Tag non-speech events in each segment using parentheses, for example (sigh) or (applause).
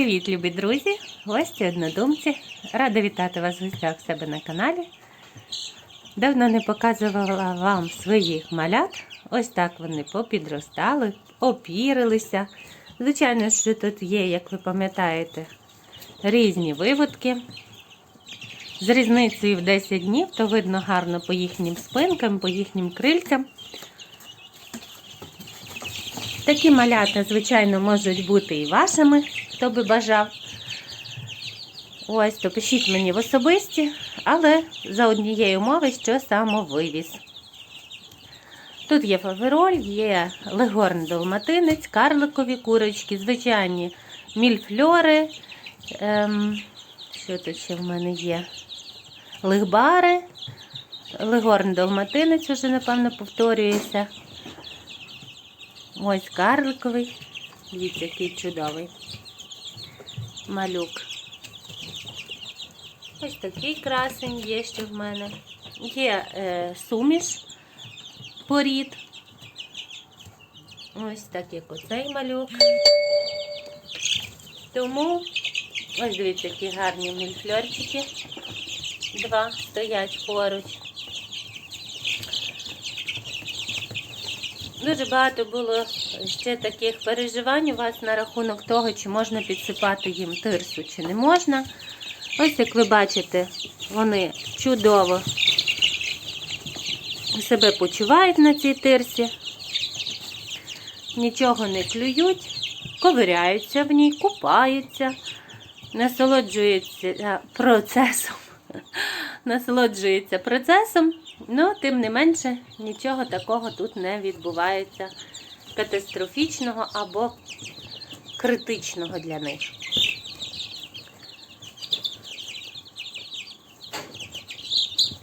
Привіт, любі друзі, гості, однодумці. Рада вітати вас в гостях себе на каналі. Давно не показувала вам своїх малят. Ось так вони попідростали, опірилися. Звичайно, що тут є, як ви пам'ятаєте, різні виводки. З різницею в 10 днів, то видно гарно по їхнім спинкам, по їхнім крильцям. Такі малята, звичайно, можуть бути і вашими, хто би бажав. Ось, то пишіть мені в особисті, але за однієї умови, що самовивіз. Тут є фавероль, є легорн долматинець, карликові курочки, звичайні мільфльори. Ем, що тут ще в мене є? Лигбари, легорн долматинець, уже, напевно, повторюється. Ось карликовий. Дивіться, який чудовий. Малюк. Ось такий красень є ще в мене. Є е, суміш порід. Ось так, як оцей малюк. Тому, ось дивіться, які гарні мільфльорчики. Два стоять поруч. Дуже багато було ще таких переживань у вас на рахунок того, чи можна підсипати їм тирсу, чи не можна. Ось як ви бачите, вони чудово себе почувають на цій тирсі, нічого не клюють, ковиряються в ній, купаються, насолоджуються процесом. (laughs) Насолоджуються процесом, але тим не менше нічого такого тут не відбувається катастрофічного або критичного для них.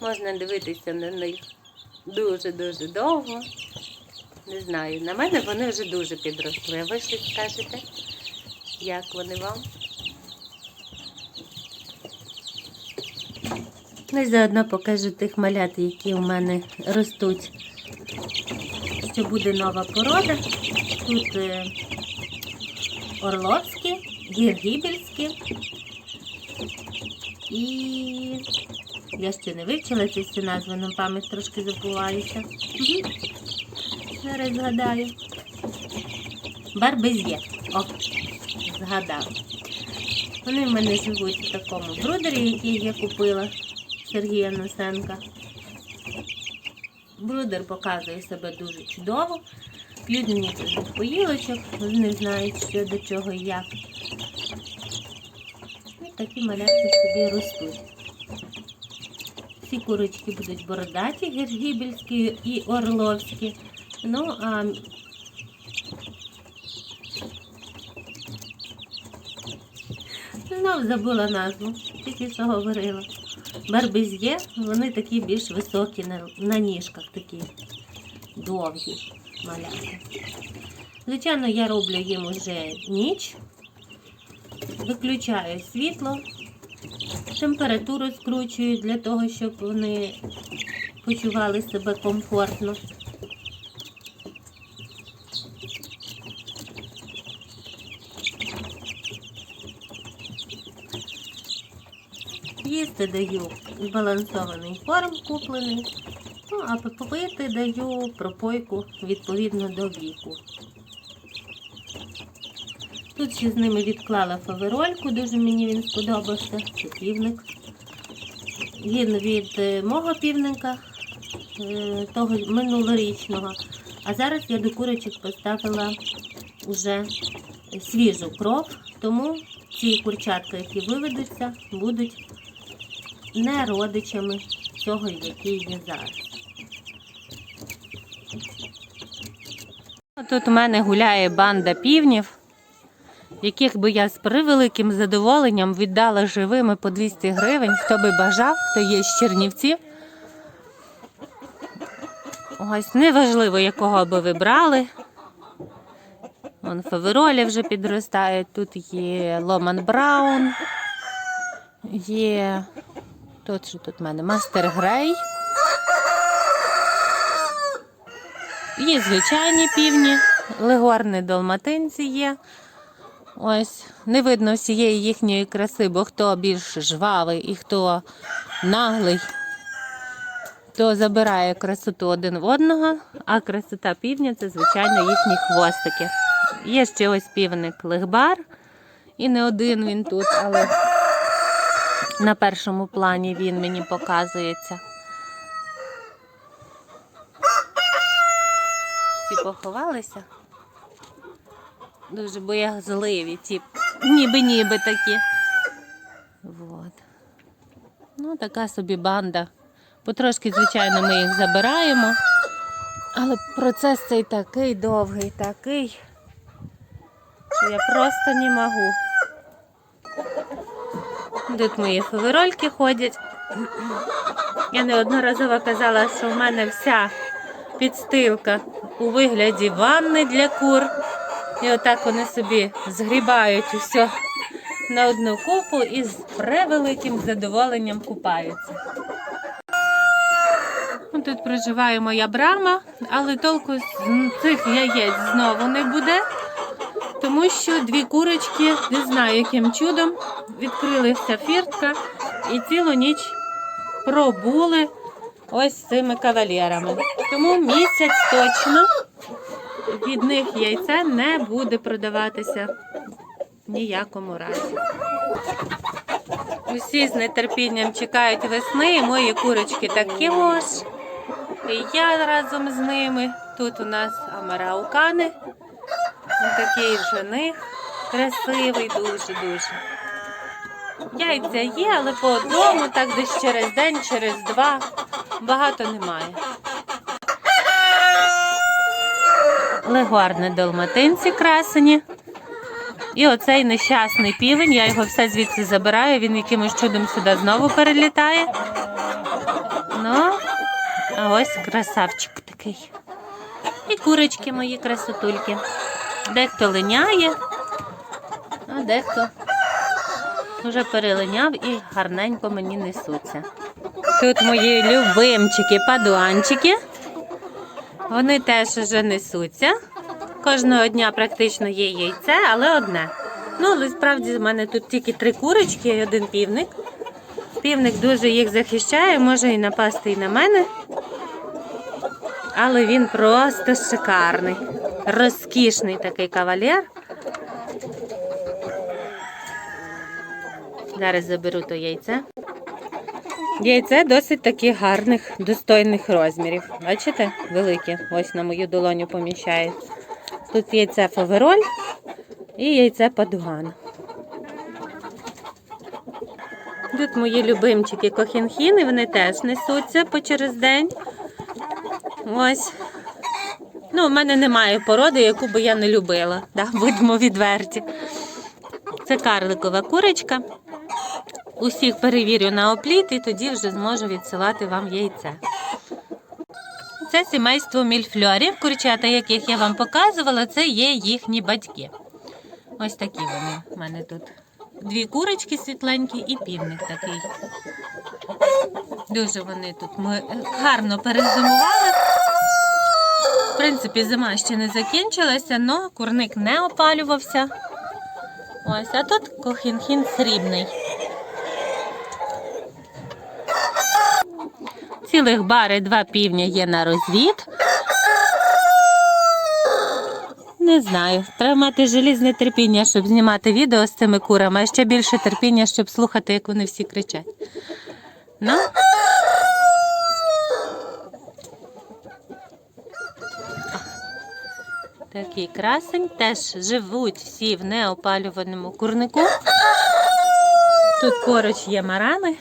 Можна дивитися на них дуже-дуже довго. Не знаю, на мене вони вже дуже підросли. А ви щось скажете? Як вони вам? Ну і заодно покажу тих малят, які у мене ростуть. Що буде нова порода. Тут е, орловські, гіргібельські. І я ще не вивчила ці всі назви, на пам'ять трошки забуваюся. Угу. Зараз згадаю. Барбезє. О, згадала. Вони в мене живуть в такому брудері, який я купила Сергія Носенка. Брудер показує себе дуже чудово. П'ють мені тут поїлочок, вони знають, що до чого і як. І такі малятки собі ростуть. Ці курочки будуть бородаті, гіргібельські і орловські. Ну, а знов забула назву, тільки що говорила. Барбезє, вони такі більш високі на, на ніжках, такі довгі маляти. Звичайно, я роблю їм уже ніч, виключаю світло, температуру скручую для того, щоб вони почували себе комфортно. Їсти даю збалансований корм куплений, ну, а попити даю пропойку відповідно до віку. Тут ще з ними відклала фаверольку, дуже мені він сподобався. Це півник. Він від е, мого півника, е, того минулорічного. А зараз я до курочок поставила вже свіжу кров, тому ці курчатка, які виведуться, будуть не родичами цього, який є зараз. Тут у мене гуляє банда півнів, яких би я з превеликим задоволенням віддала живими по 200 гривень, хто би бажав, хто є з Чернівців. Ось неважливо, якого би ви брали. Вон фаверолі вже підростають. Тут є Ломан Браун, є Тут що тут в мене Мастер Грей. Є звичайні півні, легорни долматинці є. Ось, не видно всієї їхньої краси, бо хто більш жвавий і хто наглий, то забирає красоту один в одного, а красота півня це, звичайно, їхні хвостики. Є ще ось півник легбар, і не один він тут, але на першому плані він мені показується. Всі поховалися. Дуже боязливі, ті ніби-ніби такі. Вот. Ну, така собі банда. Потрошки, звичайно, ми їх забираємо. Але процес цей такий довгий, такий, що я просто не можу. Тут мої фаверольки ходять. Я неодноразово казала, що в мене вся підстилка у вигляді ванни для кур. І отак вони собі згрібають усе на одну купу і з превеликим задоволенням купаються. Ну, Тут проживає моя брама, але толку з цих яєць знову не буде, тому що дві курочки, не знаю яким чудом, відкрилася фіртка і цілу ніч пробули ось цими кавалерами. Тому місяць точно від них яйце не буде продаватися ніякому разі. Усі з нетерпінням чекають весни, і мої курочки такі ж. І я разом з ними. Тут у нас амараукани. Такий жених красивий, дуже-дуже. Яйця є, але по одному, так десь через день, через два. Багато немає. Легуарне долматинці красені. І оцей нещасний півень, я його все звідси забираю, він якимось чудом сюди знову перелітає. Ну, а ось красавчик такий. І курочки мої красотульки. Дехто линяє, а дехто вже перелиняв і гарненько мені несуться. Тут мої любимчики, падуанчики. Вони теж вже несуться. Кожного дня практично є яйце, але одне. Ну, але справді в мене тут тільки три курочки і один півник. Півник дуже їх захищає, може і напасти і на мене. Але він просто шикарний. Розкішний такий кавалер. Зараз заберу то яйце. Яйце досить таких гарних, достойних розмірів. Бачите? Велике. Ось на мою долоню поміщає. Тут яйце фавероль і яйце падуган. Тут мої любимчики кохінхіни, вони теж несуться по через день. Ось. Ну, у мене немає породи, яку би я не любила. Да, будьмо відверті. Це карликова курочка. Усіх перевірю на опліт і тоді вже зможу відсилати вам яйце. Це сімейство мільфльорів, курчата, яких я вам показувала, це є їхні батьки. Ось такі вони. У мене тут дві курочки світленькі і півник такий. Дуже вони тут ми гарно перезимували. Принципі, зима ще не закінчилася, але курник не опалювався. Ось, а тут кохінхін срібний. Цілих бари два півня є на розвід. Не знаю. Треба мати желізне терпіння, щоб знімати відео з цими курами, а ще більше терпіння, щоб слухати, як вони всі кричать. Ну. Такий красень. Теж живуть всі в неопалюваному курнику. Тут поруч є марани.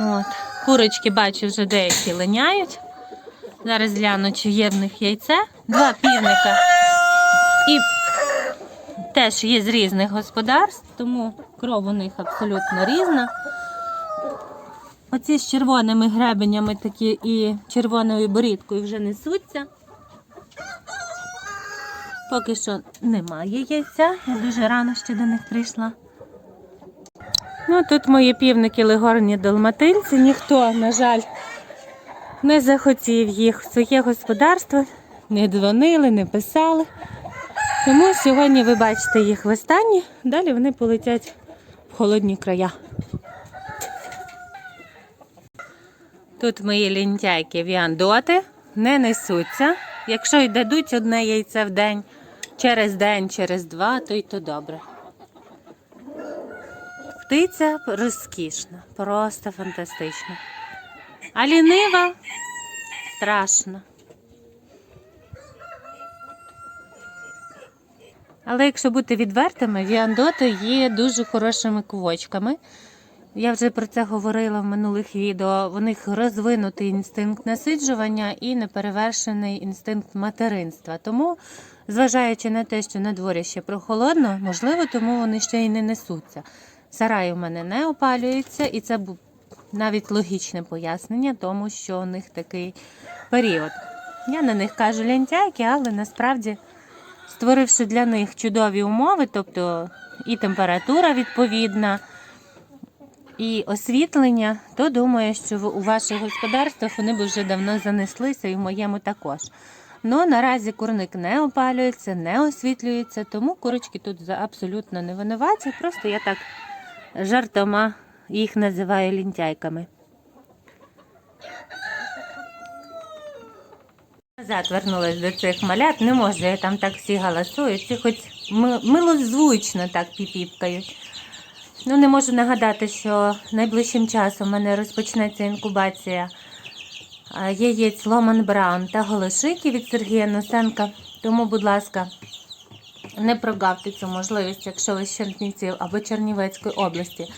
От. Курочки бачу, вже деякі линяють. Зараз гляну, чи є в них яйце. Два півника. І теж є з різних господарств, тому кров у них абсолютно різна. Оці з червоними гребенями такі і червоною борідкою вже несуться. Поки що немає яйця. Я дуже рано ще до них прийшла. Ну, тут мої півники легорні долматинці. Ніхто, на жаль, не захотів їх в своє господарство. не дзвонили, не писали. Тому сьогодні ви бачите їх в останні, далі вони полетять в холодні края. Тут мої лінтяйки віандоти не несуться. Якщо й дадуть одне яйце в день, через день, через два, то й то добре. Птиця розкішна, просто фантастична. А лінива страшно. Але якщо бути відвертими, віандоти є дуже хорошими квочками. Я вже про це говорила в минулих відео. У них розвинутий інстинкт насиджування і неперевершений інстинкт материнства. Тому, зважаючи на те, що на дворі ще прохолодно, можливо, тому вони ще й не несуться. Сарай у мене не опалюється, і це навіть логічне пояснення, тому що у них такий період. Я на них кажу лентяйки, але насправді, створивши для них чудові умови, тобто і температура відповідна, і освітлення, то думаю, що у ваших господарствах вони б вже давно занеслися, і в моєму також. Ну наразі курник не опалюється, не освітлюється, тому курочки тут абсолютно не винуваті. Просто я так жартома їх називаю лінтяйками. Назад вернулась до цих малят, не можу, я там так всі галасують, всі хоч ми- милозвучно так піпіпкають. Ну, не можу нагадати, що найближчим часом у мене розпочнеться інкубація яєць Ломан Браун та Голошики від Сергія Носенка. Тому, будь ласка, не прогавте цю можливість, якщо ви з Чернівців або Чернівецької області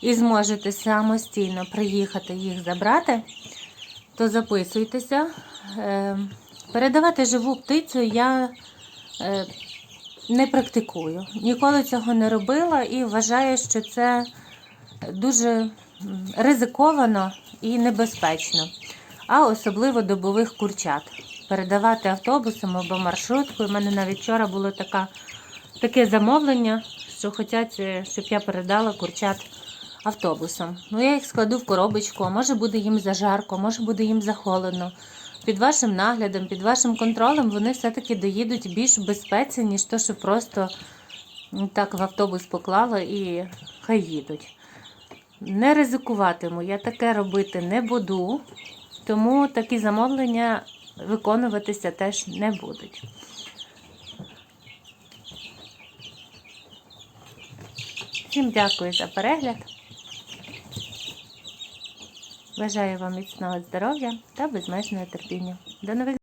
і зможете самостійно приїхати їх забрати, то записуйтеся. Е, Передавати живу птицю я е, не практикую. Ніколи цього не робила і вважаю, що це дуже ризиковано і небезпечно, а особливо добових курчат. Передавати автобусом або маршруткою. У мене навіть вчора було така, таке замовлення, що хочуть, е, щоб я передала курчат автобусом. Ну, я їх складу в коробочку, а може буде їм зажарко, може буде їм захолодно. Під вашим наглядом, під вашим контролем вони все-таки доїдуть більш в безпеці, ніж то, що просто ну, так в автобус поклала і хай їдуть. Не ризикуватиму, я таке робити не буду, тому такі замовлення виконуватися теж не будуть. Всім дякую за перегляд. Бажаю вам міцного здоров'я та безмежного терпіння. До нових